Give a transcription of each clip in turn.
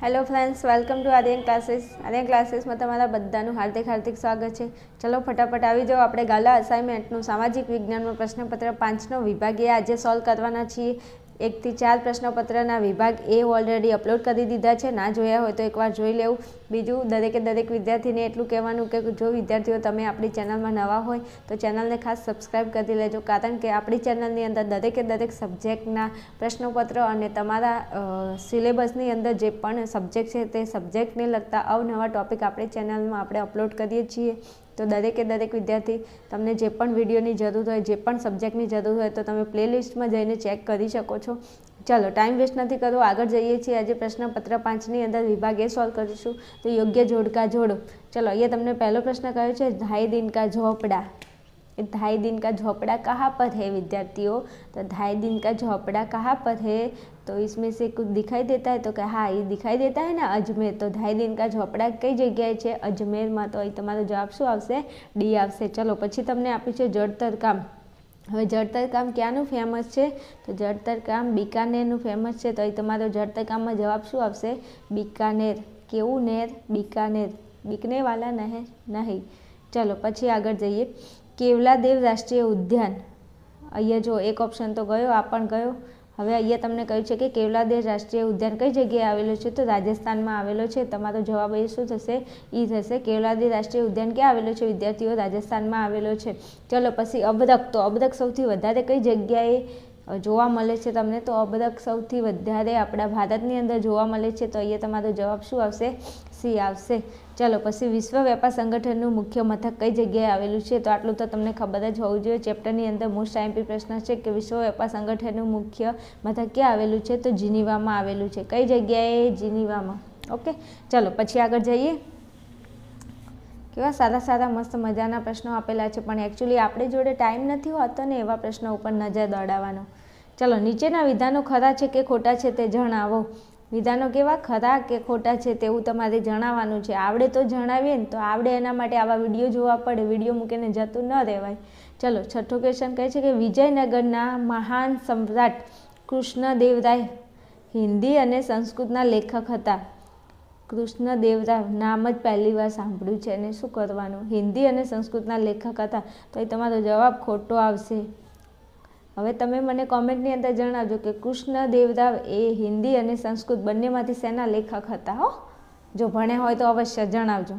Hello friends welcome to Aryan classes Aryan ક્લાસીસમાં તમારા બધાનું હાર્દિક હાર્દિક સ્વાગત છે. ચલો ફટાફટ આવી જાઓ. આપણે ગાલા અસાઇનમેન્ટનું સામાજિક વિજ્ઞાનમાં પ્રશ્નપત્ર પાંચનો વિભાગીય આજે સોલ્વ કરવાના છીએ. એકથી ચાર પ્રશ્નપત્રના વિભાગ એ ઓલરેડી અપલોડ કરી દીધા છે. ના જોયા હોય તો એકવાર જોઈ લેવું. બીજું, દરેકે દરેક વિદ્યાર્થીને એટલું કહેવાનું કે જો વિદ્યાર્થીઓ તમે આપણી ચેનલમાં નવા હોય, તો ચેનલને ખાસ સબસ્ક્રાઈબ કરી લેજો. કારણ કે આપણી ચેનલની અંદર દરેકે દરેક સબ્જેક્ટના પ્રશ્નપત્ર અને તમારા સિલેબસની અંદર જે પણ સબ્જેક્ટ છે તે સબ્જેક્ટને લગતા અવનવા ટોપિક આપણી ચેનલમાં આપણે અપલોડ કરીએ છીએ. તો દરેકે દરેક વિદ્યાર્થી તમને જે પણ વિડીયોની જરૂર હોય, જે પણ સબ્જેક્ટની જરૂર હોય, તો તમે પ્લેલિસ્ટમાં જઈને ચેક કરી શકો છો. ચાલો, ટાઈમ વેસ્ટ નથી કરવો, આગળ જઈએ છીએ. આજે પ્રશ્નપત્ર પાંચની અંદર વિભાગ એ સોલ્વ કરીશું. તો યોગ્ય જોડકા જોડો. ચલો, અહીંયા તમને પહેલો પ્રશ્ન કહ્યો છે? ધાઈ દિન કા ઝોપડા? ढाई दिन का झोपड़ा कहाँ पर है विद्यार्थियों तो ढाई दिन का झोपड़ा कहाँ पर है તો इसमें से कुछ दिखाई देता है તો કે હા એ દિખાઈ દેતા હે ને અજમેર તો ઢાઈ દિન કા ઝોપડા કઈ જગ્યાએ છે અજમેરમાં તો અહીં તમારો જવાબ શું આવશે ડી આવશે ચલો પછી તમને આપ્યું છે જળતર કામ હવે જળતર કામ ક્યાંનું ફેમસ છે તો જળતર કામ બિકાનેરનું ફેમસ છે તો અહીં તમારો જળતર કામમાં જવાબ શું આવશે બિકાનેર કેવું નેર બિકાનેર બીકનેવાલા નહે નહીં ચલો પછી આગળ જઈએ કેવલાદેવ રાષ્ટ્રીય ઉદ્યાન? અહીંયા જો એક ઓપ્શન તો ગયો, આ પણ ગયો. હવે અહીંયા તમને કહ્યું છે કે કેવલાદેવ રાષ્ટ્રીય ઉદ્યાન કઈ જગ્યાએ આવેલો છે? તો રાજસ્થાનમાં આવેલો છે. તમારો જવાબ એ શું થશે? એ થશે કેવલાદેવ રાષ્ટ્રીય ઉદ્યાન ક્યાં આવેલો છે? વિદ્યાર્થીઓ, રાજસ્થાનમાં આવેલો છે. ચલો પછી અબરક તો અબરક સૌથી વધારે કઈ જગ્યાએ જોવા મળે છે તમને? તો અબરક સૌથી વધારે આપણા ભારતની અંદર જોવા મળે છે. તો અહીંયા તમારો જવાબ શું આવશે? સી આવશે. ચાલો, પછી વિશ્વ વેપાર સંગઠનનું મુખ્ય મથક કઈ જગ્યાએ આવેલું છે? તો આટલું તો તમને ખબર જ હોવું જોઈએ. ચેપ્ટરની અંદર મોસ્ટ આઈમ્પી પ્રશ્ન છે કે વિશ્વ વેપાર સંગઠનનું મુખ્ય મથક ક્યાં આવેલું છે? તો જીનીવામાં આવેલું છે. કઈ જગ્યાએ? જીનીવામાં. ઓકે? ચાલો, પછી આગળ જઈએ. કેવા સારા સારા મસ્ત મજાના પ્રશ્નો આપેલા છે. પણ એકચ્યુઅલી આપણે જોડે ટાઈમ નથી હોતો ને એવા પ્રશ્નો ઉપર નજર દોડાવવાનો. ચલો, નીચેના વિધાનો ખરા છે કે ખોટા છે તે જણાવો. વિધાનો કેવા? ખરા કે ખોટા છે તેવું તમારે જણાવવાનું છે? આવડે તો જણાવીએ ને, તો આવડે એના માટે આવા વીડિયો જોવા પડે. વીડિયો મૂકીને જતું ન રહેવાય. ચલો, છઠ્ઠો ક્વેશ્ચન કહે છે કે વિજયનગરના મહાન સમ્રાટ કૃષ્ણદેવરાય હિન્દી અને સંસ્કૃતના લેખક હતા. કૃષ્ણદેવરાય નામ જ પહેલી વાર સાંભળ્યું છે. અને શું કરવાનું? હિન્દી અને સંસ્કૃતના લેખક હતા. તો એ તમારો જવાબ ખોટો આવશે. હવે તમે મને કોમેન્ટની અંદર જણાવજો કે કૃષ્ણ દેવદાવ એ હિન્દી અને સંસ્કૃત બંનેમાંથી શેના લેખક હતા, હો? જો ભણ્યા હોય તો અવશ્ય જણાવજો.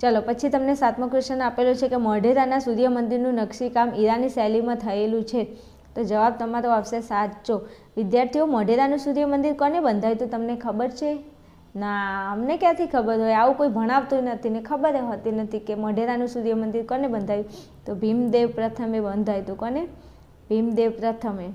ચલો, પછી તમને સાતમો ક્વેશ્ચન આપેલો છે કે મોઢેરાના સૂર્ય મંદિરનું નકશીકામ ઈરાની શૈલીમાં થયેલું છે. તો જવાબ તમારો આવશે સાચો. વિદ્યાર્થીઓ, મોઢેરાનું સૂર્ય મંદિર કોને બંધાયું તો તમને ખબર છે? ના, અમને ક્યાંથી ખબર હોય? આવું કોઈ ભણાવતું નથી ને ખબર હોતી નથી કે મોઢેરાનું સૂર્ય મંદિર કોને બંધાયું? તો ભીમદેવ પ્રથમે બંધાયું હતું કોને? ભીમદેવ પ્રથમે.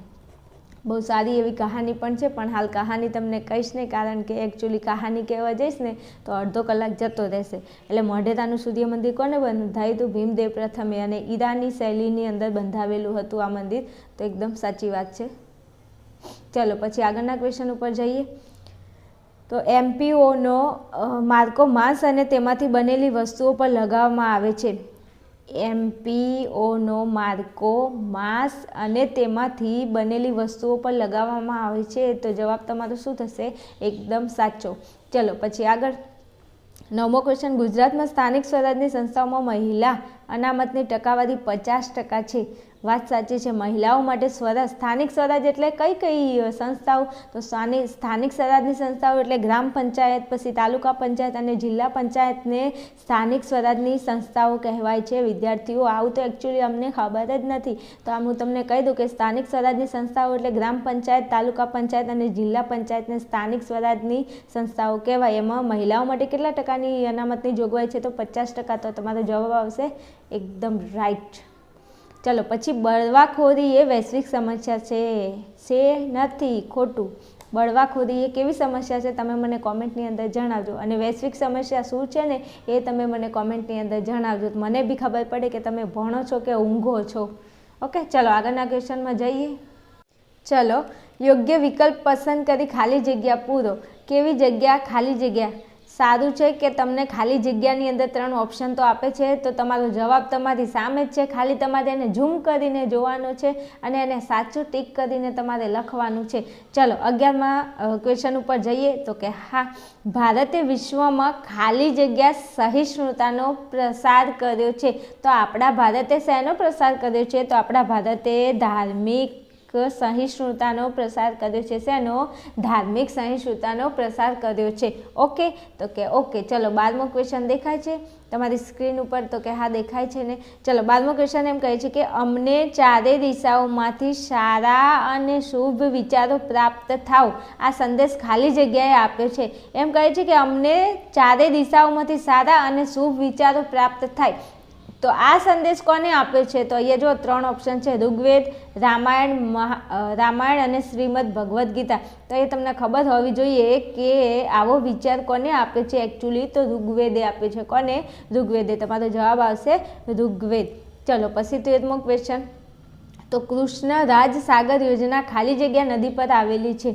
બહુ સારી એવી કહાની પણ છે, પણ હાલ કહાની તમને કહીશ નહીં કારણ કે એકચ્યુઅલી કહાની કહેવા જઈશ ને, તો અડધો કલાક જતો રહેશે. એટલે મોઢેરાનું સૂર્ય મંદિર કોને બંધાયું હતું ભીમદેવ પ્રથમે અને ઈરાની શૈલીની અંદર બંધાવેલું હતું આ મંદિર. તો એકદમ સાચી વાત છે. ચલો, પછી આગળના ક્વેશ્ચન ઉપર જઈએ. તો એમપીઓનો માર્કો માંસ અને તેમાંથી બનેલી વસ્તુઓ પર લગાવવામાં આવે છે. એમપીઓનો માર્કો, માસ અને તેમાંથી બનેલી વસ્તુઓ પર લગાવવામાં આવે છે. તો જવાબ તમારો શું થશે? એકદમ સાચો. ચલો, પછી આગળ. નવમો ક્વેશ્ચન ગુજરાતમાં સ્થાનિક સ્વરાજની સંસ્થાઓમાં મહિલા અનામતની ટકાવારી પચાસ ટકા છે. વાત સાચી છે, મહિલાઓ માટે સ્વરાજ સ્થાનિક સ્વરાજ એટલે કઈ કઈ સંસ્થાઓ? તો સ્થાનિક સ્વરાજની સંસ્થાઓ એટલે ગ્રામ પંચાયત, પછી તાલુકા પંચાયત અને જિલ્લા પંચાયતને સ્થાનિક સ્વરાજની સંસ્થાઓ કહેવાય છે. વિદ્યાર્થીઓ, આવું તો એકચ્યુઅલી અમને ખબર જ નથી. તો આમ હું તમને કહી દઉં કે સ્થાનિક સ્વરાજની સંસ્થાઓ એટલે ગ્રામ પંચાયત, તાલુકા પંચાયત અને જિલ્લા પંચાયતને સ્થાનિક સ્વરાજની સંસ્થાઓ કહેવાય. એમાં મહિલાઓ માટે કેટલા ટકાની અનામતની જોગવાઈ છે? તો પચાસ ટકા તો તમારો જવાબ આવશે. એકદમ રાઈટ ચલો, પછી બળવાખોરી એ વૈશ્વિક સમસ્યા છે. છે નથી, ખોટું. બળવાખોરી એ કેવી સમસ્યા છે તમે મને કોમેન્ટની અંદર જણાવજો. અને વૈશ્વિક સમસ્યા શું છે ને એ તમે મને કોમેન્ટની અંદર જણાવજો. મને બી ખબર પડે કે તમે ભણો છો કે ઊંઘો છો. ઓકે ચલો, આગળના ક્વેશ્ચનમાં જઈએ. ચલો, યોગ્ય વિકલ્પ પસંદ કરી ખાલી જગ્યા પૂરો. કેવી જગ્યા? ખાલી જગ્યા. સારું છે કે તમને ખાલી જગ્યાની અંદર ત્રણ ઓપ્શન તો આપે છે? તો તમારો જવાબ તમારી સામે જ છે. ખાલી તમારે એને ઝૂમ કરીને જોવાનો છે અને એને સાચું ટીક કરીને તમારે લખવાનું છે. ચલો, અગિયારમાં ક્વેશ્ચન ઉપર જઈએ તો કે હા, ભારતે વિશ્વમાં ખાલી જગ્યા સહિષ્ણુતાનો પ્રસાર કર્યો છે. તો આપણા ભારતે શેનો પ્રસાર કર્યો છે? તો આપણા ભારતે ધાર્મિક સહિષ્ણુતાનો પ્રસાર કર્યો છે. શેનો? ધાર્મિક સહિષ્ણુતાનો પ્રસાર કર્યો છે. ઓકે? તો કે ઓકે. ચલો, બારમો ક્વેશ્ચન દેખાય છે. તમારી સ્ક્રીન ઉપર તો કે હા, દેખાય છે ને? ચલો, બારમો ક્વેશ્ચન એમ કહે છે કે, અમને ચારે દિશાઓમાંથી સારા અને શુભ વિચારો પ્રાપ્ત થાવ આ સંદેશ ખાલી જગ્યાએ આપ્યો છે. એમ કહે છે કે, અમને ચારે દિશાઓમાંથી સારા અને શુભ વિચારો પ્રાપ્ત થાય. તો આ સંદેશ કોને આપ્યો છે? તો અહીંયા જો ત્રણ ઓપ્શન છે. ઋગ્વેદ, રામાયણ રામાયણ અને શ્રીમદ ભગવદ્ ગીતા. તો એ તમને ખબર હોવી જોઈએ કે આવો વિચાર કોને આપ્યો છે? એકચ્યુઅલી તો ઋગ્વેદે આપ્યો છે. કોને? ઋગ્વેદે. તમારો જવાબ આવશે ઋગ્વેદ. ચલો, પછી તેરમો ક્વેશ્ચન તો કૃષ્ણ રાજ સાગર યોજના ખાલી જગ્યા નદી પર આવેલી છે.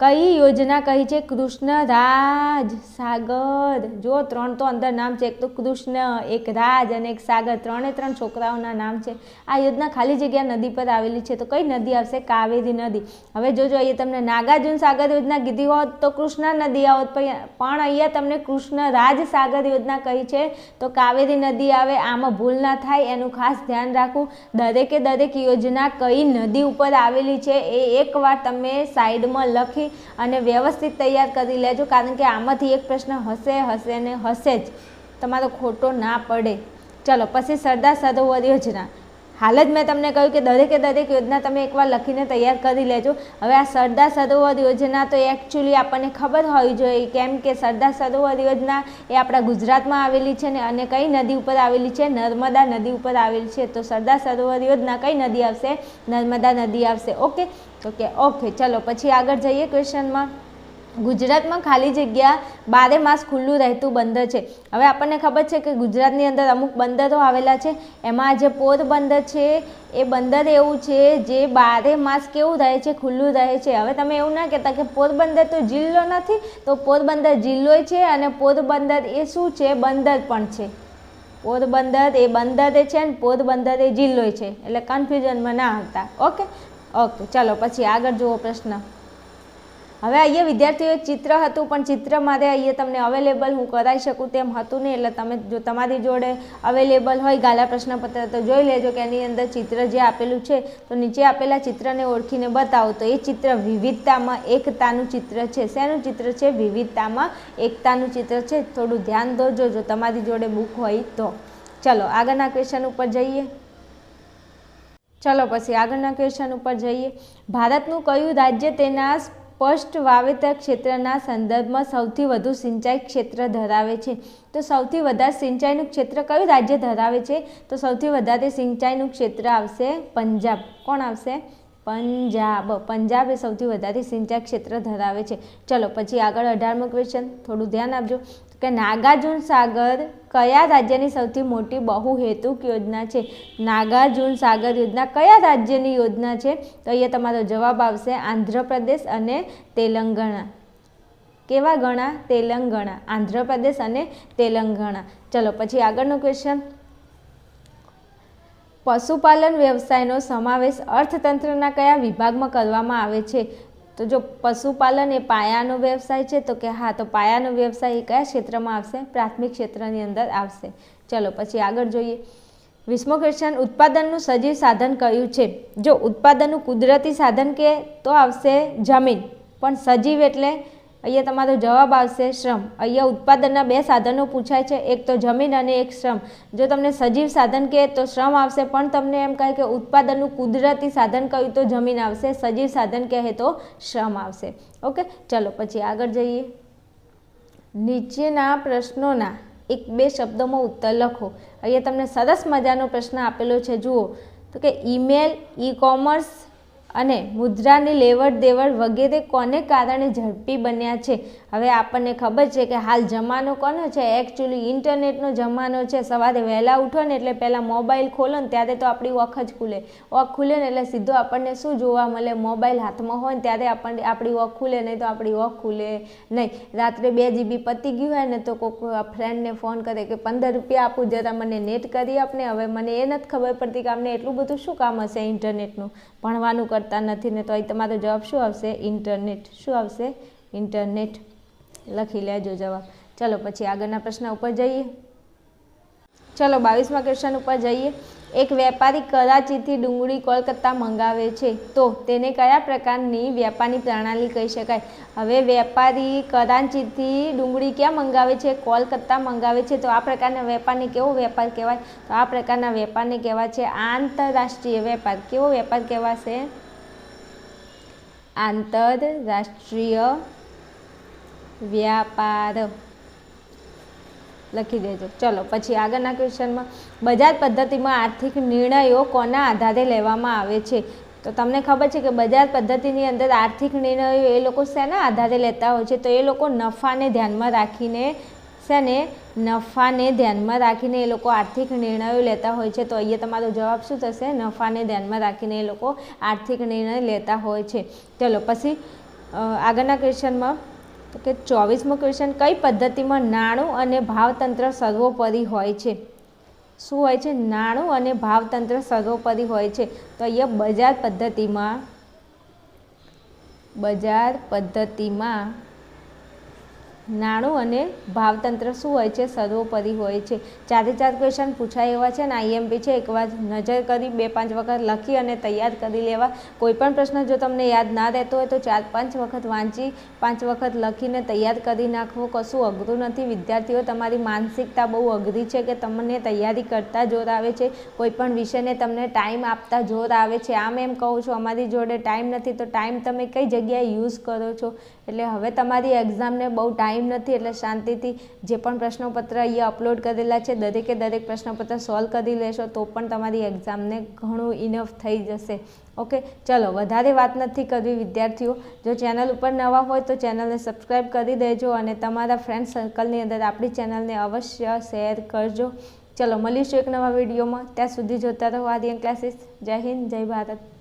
કઈ યોજના કહી છે? કૃષ્ણ રાજ સાગર. જો ત્રણ તો અંદર નામ છે, એક તો કૃષ્ણ, એક રાજ અને એક સાગર. ત્રણે ત્રણ છોકરાઓના નામ છે. આ યોજના ખાલી જગ્યા નદી પર આવેલી છે. તો કઈ નદી આવશે? કાવેરી નદી. હવે જોજો અહીંયા તમને નાગાર્જુન સાગર યોજના કીધી હોત તો કૃષ્ણા નદી આવત. પણ અહીંયા તમને કૃષ્ણ રાજ સાગર યોજના કહી છે. તો કાવેરી નદી આવે, આમાં ભૂલ ના થાય. એનું ખાસ ધ્યાન રાખવું. દરેકે દરેક યોજના કઈ નદી ઉપર આવેલી છે એ એકવાર તમે સાઈડમાં લખી અને વ્યવસ્થિત તૈયાર કરી લેજો, કારણ કે આમાંથી એક પ્રશ્ન હશે હશે ને હશે જ. તમારો ખોટો ના પડે. ચલો, પછી સરદાર સરોવર યોજના. હાલ જ મેં તમને કહ્યું કે દરેકે દરેક યોજના તમે એકવાર લખીને તૈયાર કરી લેજો. હવે આ સરદાર સરોવર યોજના તો એકચ્યુઅલી આપણને ખબર હોવી જોઈએ કેમ કે સરદાર સરોવર યોજના એ આપણા ગુજરાતમાં આવેલી છે ને અને કઈ નદી ઉપર આવેલી છે? નર્મદા નદી ઉપર આવેલી છે. તો સરદાર સરોવર યોજના કઈ નદી આવશે? નર્મદા નદી આવશે. ઓકે ઓકે ઓકે ચલો, પછી આગળ જઈએ ક્વેશ્ચનમાં ગુજરાતમાં ખાલી જગ્યા બારે માસ ખુલ્લું રહેતું બંદર છે. હવે આપણને ખબર છે કે ગુજરાતની અંદર અમુક બંદરો આવેલા છે. એમાં જે પોરબંદર છે, એ બંદર એવું છે જે બારે માસ કેવું રહે છે, ખુલ્લું રહે છે. હવે તમે એવું ના કહેતા કે પોરબંદર તો જિલ્લો નથી, તો પોરબંદર જિલ્લો છે અને પોરબંદર એ શું છે? બંદર પણ છે. પોરબંદર એ બંદર છે ને પોરબંદર એ જિલ્લો છે. એટલે કન્ફ્યુઝનમાં ના આવતા. ઓકે ઓકે ચલો, પછી આગળ જુઓ પ્રશ્ન. હવે અહીંયા વિદ્યાર્થીઓ ચિત્ર હતું, પણ ચિત્ર મારે અહીંયા તમને અવેલેબલ હું કરાવી શકું તેમ હતું નહીં, એટલે તમે જો તમારી જોડે અવેલેબલ હોય ગાલા પ્રશ્નપત્ર, તો જોઈ લેજો કે એની અંદર ચિત્ર જે આપેલું છે, તો નીચે આપેલા ચિત્રને ઓળખીને બતાવો. તો એ ચિત્ર વિવિધતામાં એકતાનું ચિત્ર છે. શેનું ચિત્ર છે? વિવિધતામાં એકતાનું ચિત્ર છે. થોડું ધ્યાન દોજો જો તમારી જોડે બુક હોય તો. ચલો, આગળના ક્વેશ્ચન ઉપર જઈએ. ચલો, પછી આગળના ક્વેશ્ચન ઉપર જઈએ. ભારતનું કયું રાજ્ય તેના સ્પષ્ટ વાવેતર ક્ષેત્રના સંદર્ભમાં સૌથી વધુ સિંચાઈ ક્ષેત્ર ધરાવે છે. તો સૌથી વધારે સિંચાઈનું ક્ષેત્ર કયું રાજ્ય ધરાવે છે? તો સૌથી વધારે સિંચાઈનું ક્ષેત્ર આવશે પંજાબ. કોણ આવશે? પંજાબ. પંજાબ એ સૌથી વધારે સિંચાઈ ક્ષેત્ર ધરાવે છે. ચલો, પછી આગળ અઢારમો ક્વેશ્ચન થોડું ધ્યાન આપજો. કે નાગાર્જુન સાગર કયા રાજ્યની સૌથી મોટી બહુહેતુક યોજના છે? નાગાર્જુન સાગર યોજના કયા રાજ્યની યોજના છે? તો અહીંયા તમારો જવાબ આવશે આંધ્રપ્રદેશ અને તેલંગાણા. કેવા ગણા? તેલંગાણા, આંધ્રપ્રદેશ અને તેલંગાણા. ચલો પછી આગળનો ક્વેશ્ચન પશુપાલન વ્યવસાયનો સમાવેશ અર્થતંત્રના કયા વિભાગમાં કરવામાં આવે છે? તો જો પશુપાલન એ પાયાનો વ્યવસાય છે, તો કે હા, તો પાયાનો વ્યવસાય એ કયા ક્ષેત્રમાં આવશે? પ્રાથમિક ક્ષેત્રની અંદર આવશે. ચલો, પછી આગળ જોઈએ. વીસમો ક્વેશ્ચન ઉત્પાદનનું સજીવ સાધન કયું છે? જો ઉત્પાદનનું કુદરતી સાધન કે તો આવશે જમીન. પણ સજીવ એટલે અહીંયા તમારો જવાબ આવશે શ્રમ. અહીંયા ઉત્પાદનના બે સાધનો પૂછાય છે. એક તો જમીન અને એક શ્રમ. જો તમને સજીવ સાધન કહે તો શ્રમ આવશે, પણ તમને એમ કહે કે ઉત્પાદનનું કુદરતી સાધન કહ્યું તો જમીન આવશે, સજીવ સાધન કહે તો શ્રમ આવશે. ઓકે? ચલો, પછી આગળ જઈએ. નીચેના પ્રશ્નોના એક બે શબ્દોમાં ઉત્તર લખો. અહીંયા તમને સરસ મજાનો પ્રશ્ન આપેલો છે. જુઓ. તો કે ઈમેલ ઈ કોમર્સ અને મુદ્રાની લેવડ દેવડ વગેરે કોને કારણે ઝડપી બન્યા છે? હવે આપણને ખબર છે કે હાલ જમાનો કોનો છે? એકચ્યુઅલી ઇન્ટરનેટનો જમાનો છે. સવારે વહેલા ઉઠો ને એટલે પહેલાં મોબાઈલ ખોલો ને ત્યારે તો આપણી ઓખ જ ખુલે. ઓખ ખુલે ને એટલે સીધો આપણને શું જોવા મળે? મોબાઈલ હાથમાં હોય ને ત્યારે આપણને આપણી ઓખ ખુલે, નહીં તો આપણી ઓખ ખુલે નહીં. રાત્રે બે જીબી પતી ગયું હોય ને તો કોઈક ફ્રેન્ડને ફોન કરે કે પંદર રૂપિયા આપું, જરા મને નેટ કરી આપને. હવે મને એ નથી ખબર પડતી કે આપણે એટલું બધું શું કામ હશે ઇન્ટરનેટનું? ભણવાનું કરતા નથી ને તો અહીં તમારો જવાબ શું આવશે? ઇન્ટરનેટ. શું આવશે? ઇન્ટરનેટ. લખી લેજો જવાબ. ચલો, પછી આગળના પ્રશ્ન ઉપર જઈએ. ચલો, બાવીસમાં ક્વેશ્ચન ઉપર જઈએ. એક વેપારી કરાચીથી ડુંગળી કોલકાતા મંગાવે છે. તો તેને કયા પ્રકારની વેપારની પ્રણાલી કહી શકાય? હવે વેપારી કરાચીથી ડુંગળી ક્યાં મંગાવે છે? કોલકાતા મંગાવે છે. તો આ પ્રકારના વેપારને કેવો વેપાર કહેવાય? તો આ પ્રકારના વેપારને કહેવાય છે આંતરરાષ્ટ્રીય વેપાર. કેવો વેપાર કહેવાશે? આંતરરાષ્ટ્રીય વ્યાપાર. લખી દેજો. ચલો, પછી આગળના ક્વેશ્ચનમાં. બજાર પદ્ધતિમાં આર્થિક નિર્ણયો કોના આધારે લેવામાં આવે છે? તો તમને ખબર છે કે બજાર પદ્ધતિની અંદર આર્થિક નિર્ણયો એ લોકો શેના આધારે લેતા હોય છે? તો એ લોકો નફાને ધ્યાનમાં રાખીને, શેને? નફાને ધ્યાનમાં રાખીને એ લોકો આર્થિક નિર્ણયો લેતા હોય છે. તો અહીંયા તમારો જવાબ શું થશે? નફાને ધ્યાનમાં રાખીને એ લોકો આર્થિક નિર્ણય લેતા હોય છે. ચલો, પછી આગળના ક્વેશ્ચનમાં. તો કે ચોવીસમો ક્વેશ્ચન, કઈ પદ્ધતિમાં નાણું અને ભાવતંત્ર સર્વોપરી હોય છે? શું હોય છે? નાણું અને ભાવતંત્ર સર્વોપરી હોય છે. તો અહીંયા બજાર પદ્ધતિમાં બજાર પદ્ધતિમાં નાણું અને ભાવતંત્ર શું હોય છે? સર્વોપરી હોય છે. ચારે ચાર ક્વેશ્ચન પૂછાય એવા છે ને આઈએમપી છે એકવાર નજર કરી, બે પાંચ વખત લખી અને તૈયાર કરી લેવા. કોઈ પણ પ્રશ્ન જો તમને યાદ ના રહેતો હોય તો ચાર પાંચ વખત વાંચી, પાંચ વખત લખીને તૈયાર કરી નાખવો. કશું અઘરું નથી. વિદ્યાર્થીઓ, તમારી માનસિકતા બહુ અઘરી છે કે તમને તૈયારી કરતા જોર આવે છે. કોઈ પણ વિષયને તમને ટાઈમ આપતા જોર આવે છે. આમ એમ કહું છું, અમારી જોડે ટાઈમ નથી. તો ટાઈમ તમે કઈ જગ્યાએ યુઝ કરો છો? એટલે હવે તમારી એક્ઝામને બહુ ટાઈમ ટાઈમ નથી એટલે શાંતિથી જે પણ પ્રશ્નપત્ર અહીંયા અપલોડ કરેલા છે, દરેકે દરેક પ્રશ્નપત્ર સોલ્વ કરી લેશો તો પણ તમારી એક્ઝામને ઘણું ઇનફ થઈ જશે. ઓકે ચલો, વધારે વાત નથી કરવી વિદ્યાર્થીઓ. જો ચેનલ ઉપર નવા હોય તો ચેનલને સબસ્ક્રાઈબ કરી દેજો અને તમારા ફ્રેન્ડ સર્કલની અંદર આપણી ચેનલને અવશ્ય શેર કરજો. ચલો, મળીશું એક નવા વિડીયોમાં ત્યાં સુધી જોતા રહો આર્યન ક્લાસીસ જય હિન્દ, જય ભારત.